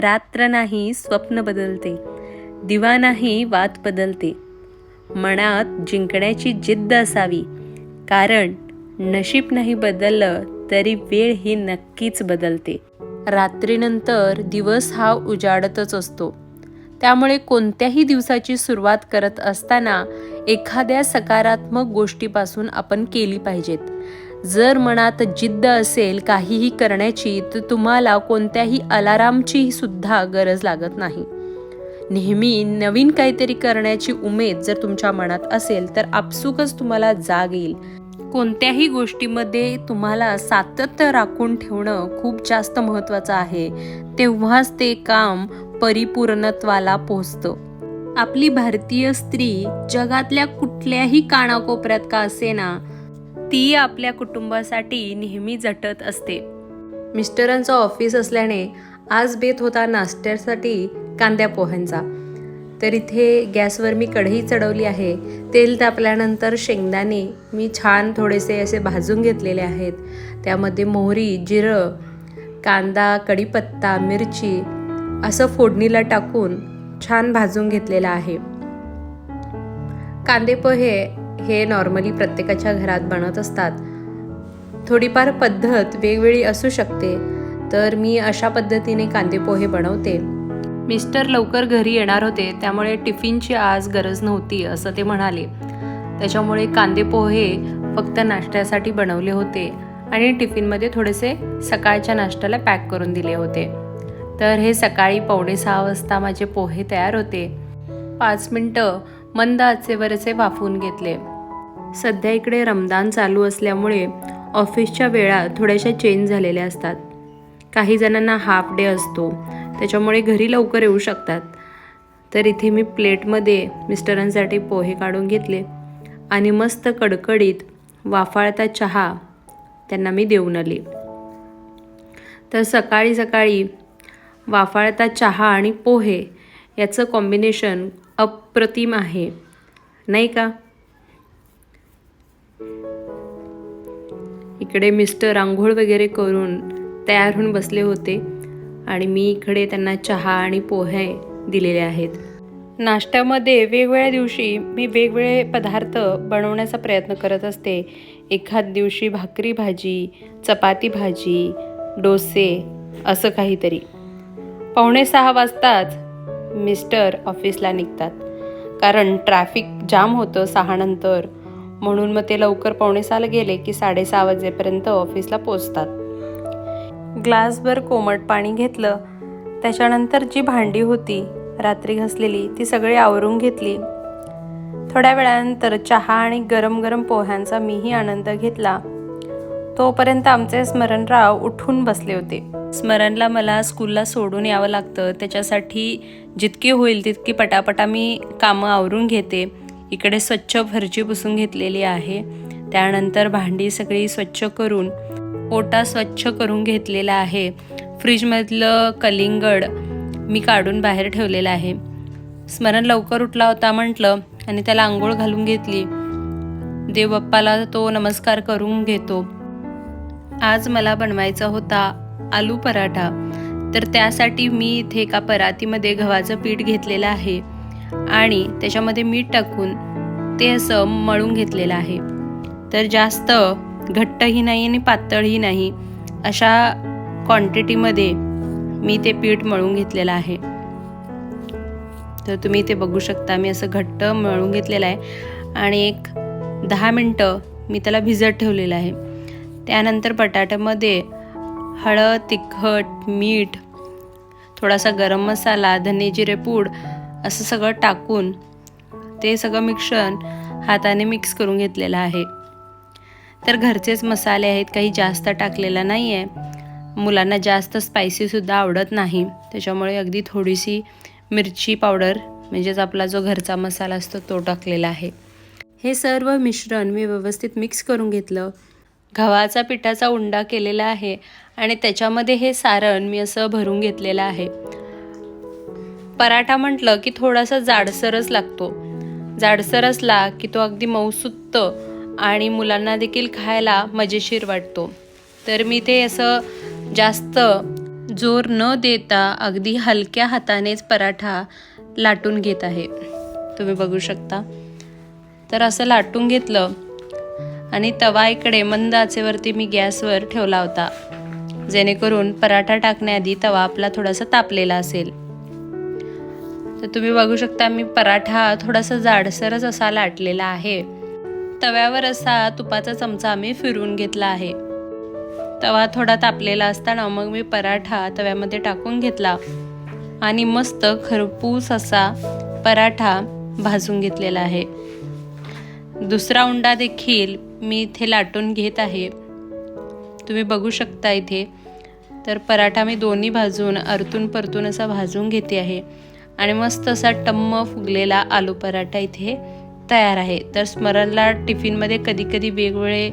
रात्र नाही स्वप्न बदलते. दिवा नाही वात बदलते. मनात जिंकण्याची जिद्द असावी. कारण नशीब नाही बदललं तरी वेळ ही नक्कीच बदलते. रात्रीनंतर दिवस हा उजाडतच असतो. त्यामुळे कोणत्याही दिवसाची सुरुवात करत असताना एखाद्या सकारात्मक गोष्टीपासून आपण केली पाहिजेत. जर मनात जिद्द असेल काहीही करण्याची तर तुम्हाला कोणत्याही अलारामची सुद्धा गरज लागत नाही. नेहमी नवीन काहीतरी करण्याची उमेद जर तुमच्या मनात असेल तर आपसुकच तुम्हाला जाग येईल. कोणत्याही गोष्टीमध्ये तुम्हाला सातत्य राखून ठेवणं खूप जास्त महत्त्वाचं आहे. तेव्हाच ते काम परिपूर्णत्वाला पोहोचतं. आपली भारतीय स्त्री जगातल्या कुठल्याही कानाकोपऱ्यात का असेना ती आपल्या कुटुंबासाठी नेहमी झटत असते. मिस्टरांचं ऑफिस असल्याने आज बेत होता नाश्त्यासाठी कांद्या पोह्यांचा. तर इथे गॅसवर मी कढई चढवली आहे. तेल तापल्यानंतर शेंगदाणे मी छान थोडेसे असे भाजून घेतलेले आहेत. त्यामध्ये मोहरी जिरं कांदा कढीपत्ता मिरची असं फोडणीला टाकून छान भाजून घेतलेलं आहे. कांदे पोहे हे नॉर्मली प्रत्येकाच्या घरात बनत असतात. थोडीफार पद्धत वेगवेगळी असू शकते तर मी अशा पद्धतीने कांदे पोहे बनवते. मिस्टर लवकर घरी येणार होते त्यामुळे टिफिनची आज गरज नव्हती असं ते म्हणाले. त्याच्यामुळे कांदे पोहे फक्त नाश्त्यासाठी बनवले होते आणि टिफिनमध्ये थोडेसे सकाळच्या नाश्त्याला पॅक करून दिले होते. तर हे सकाळी पावणे सहा वाजता माझे पोहे तयार होते. पाच मिनटं मंद आचेवरचे वाफवून घेतले. सध्या इकडे रमदान चालू असल्यामुळे ऑफिसच्या वेळा थोड्याशा चेंज झालेल्या असतात. काही जणांना हाफ डे असतो. त्याच्यामुळे घरी लवकर येऊ शकतात. तर इथे मी प्लेटमध्ये मिस्टरांसाठी पोहे काढून घेतले आणि मस्त कडकडीत वाफाळता चहा त्यांना मी देऊन आली. तर सकाळी सकाळी वाफाळता चहा आणि पोहे याचं कॉम्बिनेशन अप्रतिम आहे. नाही का? इकडे मिस्टर आंघोळ वगैरे करून तयार होऊन बसले होते आणि मी इकडे त्यांना चहा आणि पोहे दिलेले आहेत. नाश्त्यामध्ये वेगवेगळ्या दिवशी मी वेगवेगळे पदार्थ बनवण्याचा प्रयत्न करत असते. एखाद दिवशी भाकरी भाजी चपाती भाजी डोसे असं काहीतरी. पावणे सहा वाजताच मिस्टर ऑफिसला निघतात. कारण ट्रॅफिक जाम होतं सहा नंतर म्हणून मग ते लवकर पावणेसाला गेले की साडेसहा वाजेपर्यंत ऑफिसला पोचतात. ग्लासभर कोमट पाणी घेतलं. त्याच्यानंतर जी भांडी होती रात्री घासलेली ती सगळी आवरून घेतली. थोड्या वेळानंतर चहा आणि गरम गरम पोह्यांचा मीही आनंद घेतला. तोपर्यंत आमचे स्मरणराव उठून बसले होते. स्मरणला मला स्कूलला सोडून यावं लागतं. त्याच्यासाठी जितकी होईल तितकी पटापटा मी कामं आवरून घेते. इकडे स्वच्छ फरची पुसून घेतलेली आहे. त्यानंतर भांडी सगळी स्वच्छ करून ओटा स्वच्छ करून घेतलेला आहे. फ्रीजमधलं कलिंगड मी काढून बाहेर ठेवलेलं आहे. स्मरण लवकर उठला होता म्हटलं आणि त्याला आंघोळ घालून घेतली. देवबाप्पाला तो नमस्कार करून घेतो. आज मला बनवायचा होता आलू पराठा. तर त्यासाठी मी इथे एका परातीमध्ये गव्हाचं पीठ घेतलेलं आहे आणि त्याच्यामध्ये मीठ टाकून ते असं मळून घेतलेलं आहे. तर जास्त घट्टही नाही आणि पातळही नाही अशा क्वांटिटीमध्ये मी ते पीठ मळून घेतलेलं आहे. तर तुम्ही ते बघू शकता मी असं घट्ट मळून घेतलेलं आहे आणि एक दहा मिनटं मी त्याला भिजत ठेवलेलं आहे. त्यानंतर बटाट्यामध्ये हळद तिखट मीठ थोडासा गरम मसाला धने जिरे पूड असं सगळं टाकून ते सगळं मिश्रण हाताने मिक्स करून घेतलेलं आहे. तर घरचेच मसाले आहेत काही जास्त टाकलेला नाही आहे मुलांना जास्त स्पायसीसुद्धा आवडत नाही. त्याच्यामुळे अगदी थोडीशी मिरची पावडर म्हणजेच आपला जो घरचा मसाला असतो तो टाकलेला आहे. हे सर्व मिश्रण मी व्यवस्थित मिक्स करून घेतलं. गव्हाचा पिठाचा उंडा केलेला आहे आणि त्याच्यामध्ये हे सारण मी असं भरून घेतलेलं आहे. पराठा म्हटलं की थोडासा जाडसरच लागतो. जाडसर असला की तो अगदी मऊसुत्त आणि मुलांना देखील खायला मजेशीर वाटतो. तर मी ते असं जास्त जोर न देता अगदी हलक्या हातानेच पराठा लाटून घेत आहे. तुम्ही बघू शकता. तर असं लाटून घेतलं आणि तवा इकडे मंद आचेवरती मी गॅसवर ठेवला होता. जेणेकरून पराठा टाकण्याआधी तवा आपला थोडासा तापलेला असेल. तर तुम्ही बघू शकता मी पराठा थोडासा जाडसरच असा लाटलेला आहे. तव्यावर असा तुपाचा चमचा मी फिरवून घेतला आहे. तवा थोडा तापलेला असताना मग मी पराठा तव्यामध्ये टाकून घेतला. आणि मस्त खरपूस असा पराठा भाजून घेतलेला आहे. दुसरा उंडा देखील मी इथे लाटून घेत आहे. तुम्ही बघू शकता इथे. तर पराठा मी दोन्ही भाजून अरतून परतून असा भाजून घेते आहे. आणि मस्त असा टम्म फुगलेला आलू पराठा इथे तयार आहे. तर स्मरणला टिफिनमध्ये कधी कधी वेगवेगळे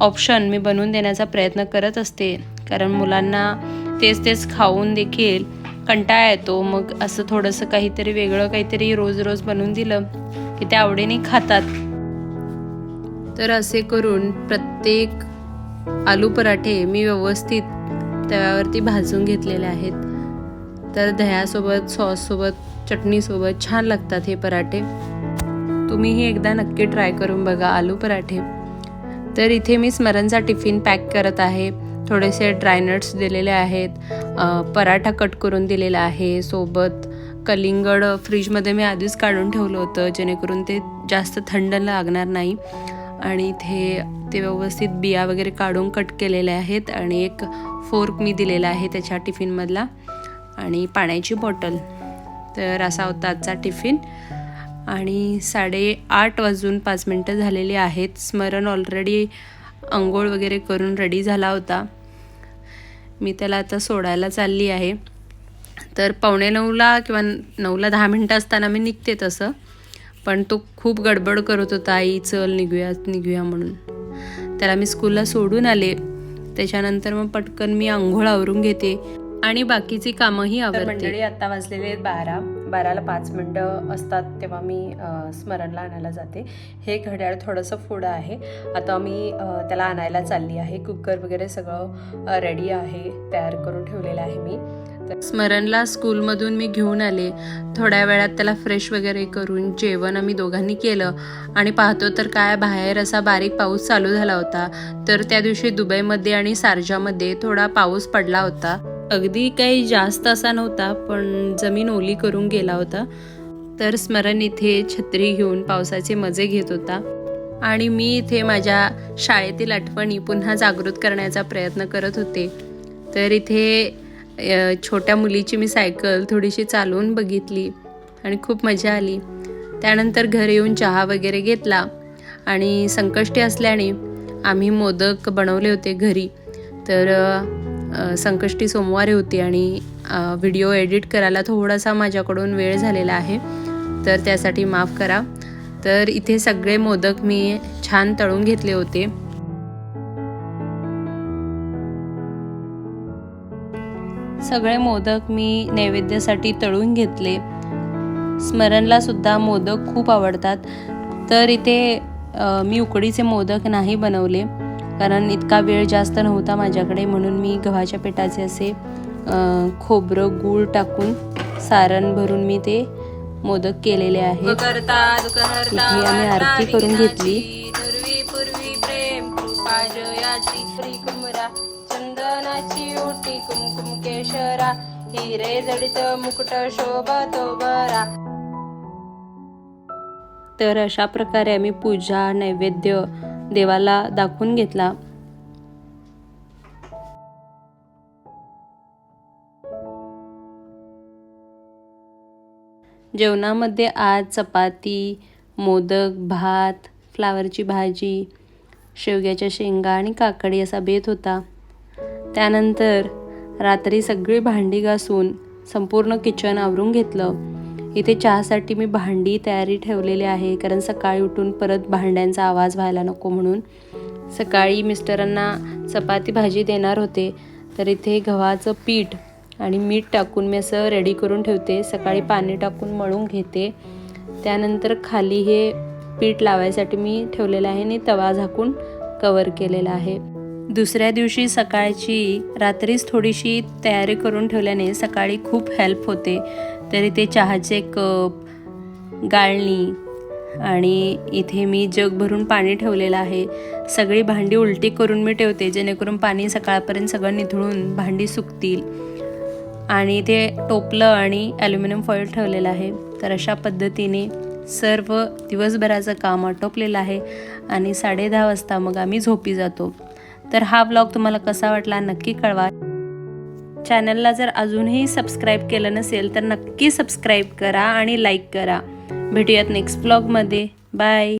ऑप्शन मी बनवून देण्याचा प्रयत्न करत असते. कारण मुलांना तेच तेच खाऊन देखील कंटाळा येतो. मग असं थोडंसं काहीतरी वेगळं काहीतरी रोज रोज बनवून दिलं की ते आवडीने खातात. तर असे करून प्रत्येक आलू पराठे मी व्यवस्थित तव्यावरती भाजून घेतलेले आहेत. तर दह्यासोबत सॉससोबत चटणीसोबत छान लागतात हे पराठे. तुम्हीही एकदा नक्की ट्राय करून बघा आलू पराठे. तर इथे मी स्मरणचा टिफिन पॅक करत आहे. थोडेसे ड्रायनट्स दिलेले आहेत. पराठा कट करून दिलेला आहे. सोबत कलिंगड फ्रीजमध्ये मी आधीच काढून ठेवलं होतं जेणेकरून ते जास्त थंड लागणार नाही. आणि इथे ते व्यवस्थित बिया वगैरे काढून कट केलेले आहेत आणि एक फोर्क मी दिलेला आहे त्याच्या टिफिनमधला आणि पाण्याची बॉटल. तर असा होता आजचा टिफिन. आणि साडेआठ वाजून पाच मिनटं झालेली आहेत. स्मरण ऑलरेडी आंघोळ वगैरे करून रेडी झाला होता. मी त्याला आता सोडायला चालली आहे. तर पावणे नऊला किंवा नऊला दहा मिनटं असताना मी निघते तसं. पण तो खूप गडबड करत होता आई चल निघूया निघूया म्हणून. त्याला मी स्कूलला सोडून आले. त्याच्यानंतर मग पटकन मी आंघोळ आवरून घेते आणि बाकीची कामंही आवडते मंडळी आता वाजलेले आहेत बारा. बाराला पाच मिनटं असतात तेव्हा मी स्मरणला आणायला जाते. हे घड्याळ थोडंसं पुढं आहे. आता मी त्याला आणायला चालली आहे. कुकर वगैरे सगळं रेडी आहे तयार करून ठेवलेलं आहे मी. स्मरणला स्कूलमधून मी घेऊन आले. थोड्या वेळात त्याला फ्रेश वगैरे करून जेवण आम्ही दोघांनी केलं. आणि पाहतो तर काय बाहेर असा बारीक पाऊस चालू झाला होता. तर त्या दिवशी दुबईमध्ये आणि सारजामध्ये थोडा पाऊस पडला होता. अगदी काही जास्त असा नव्हता पण जमीन ओली करून गेला होता. तर स्मरण इथे छत्री घेऊन पावसाचे मजे घेत होता. आणि मी इथे माझ्या शाळेतील आठवणी पुन्हा जागृत करण्याचा प्रयत्न करत होते. तर इथे छोट्या मुलीची मी सायकल थोडीशी चालवून बघितली आणि खूप मजा आली. त्यानंतर घरी येऊन चहा वगैरे घेतला आणि संकष्टी असल्याने आम्ही मोदक बनवले होते घरी. तर संकष्टी सोमवारी होती आणि व्हिडिओ एडिट करायला थोडासा माझ्याकडून वेळ झालेला आहे. तर त्यासाठी माफ करा. तर इथे सगळे मोदक मी छान तळून घेतले होते. सगळे मोदक मी नैवेद्यासाठी तळून घेतले. स्मरणला सुद्धा मोदक खूप आवडतात. तर इथे मी उकडीचे मोदक नाही बनवले कारण इतका वेळ जास्त नव्हता माझ्याकडे म्हणून मी गव्हाच्या पिठाचे असे खोबरं गूळ टाकून सारण भरून मी ते मोदक केलेले आहेत. इथे आम्ही आरती करून घेतली. चंदनाची ओटी कुमकुम केशरा हिरे जडित मुकुट शोभतो बरा. तर अशा प्रकारे आम्ही पूजा नैवेद्य देवाला दाखवून घेतला. जेवणामध्ये आज चपाती मोदक भात फ्लावरची भाजी शेवग्याच्या शेंगा आणि काकडी असा बेत होता. त्यानंतर रात्री सगळी भांडी घासून संपूर्ण किचन आवरून घेतलं. इथे चहासाठी मी भांडी तयारी ठेवलेली आहे कारण सकाळी उठून परत भांड्यांचा आवाज व्हायला नको म्हणून. सकाळी मिस्टरांना चपाती भाजी देणार होते तर इथे गव्हाचं पीठ आणि मीठ टाकून मी असं रेडी करून ठेवते. सकाळी पाणी टाकून मळून घेते. त्यानंतर खाली हे पीठ लावायसाठी मी ठेवलेलं आहे आणि तवा झाकून कवर केलेला आहे. दुसऱ्या दिवशी सकाळची रात्रीच थोडीशी तयारी करून ठेवल्याने सकाळी खूप हेल्प होते. तरी ते चहाचे कप गाळणी आणि इथे मी जग भरून पाणी ठेवलेलं आहे. सगळी भांडी उलटी करून मी ठेवते जेणेकरून पाणी सकाळपर्यंत सगळं निथळून भांडी सुकतील. आणि इथे टोपलं आणि ॲल्युमिनियम फॉईल ठेवलेलं आहे. तर अशा पद्धतीने सर्व दिवसभराचं काम आटोपलेलं आहे. आणि साडे दहा वाजता मग आम्ही झोपी जातो. तर हा ब्लॉग तुम्हाला कसा वाटला नक्की कळवा. चॅनलला जर अजूनही सबस्क्राईब केलं नसेल तर नक्की सबस्क्राईब करा आणि लाईक करा. भेटूयात नेक्स्ट ब्लॉगमध्ये बाय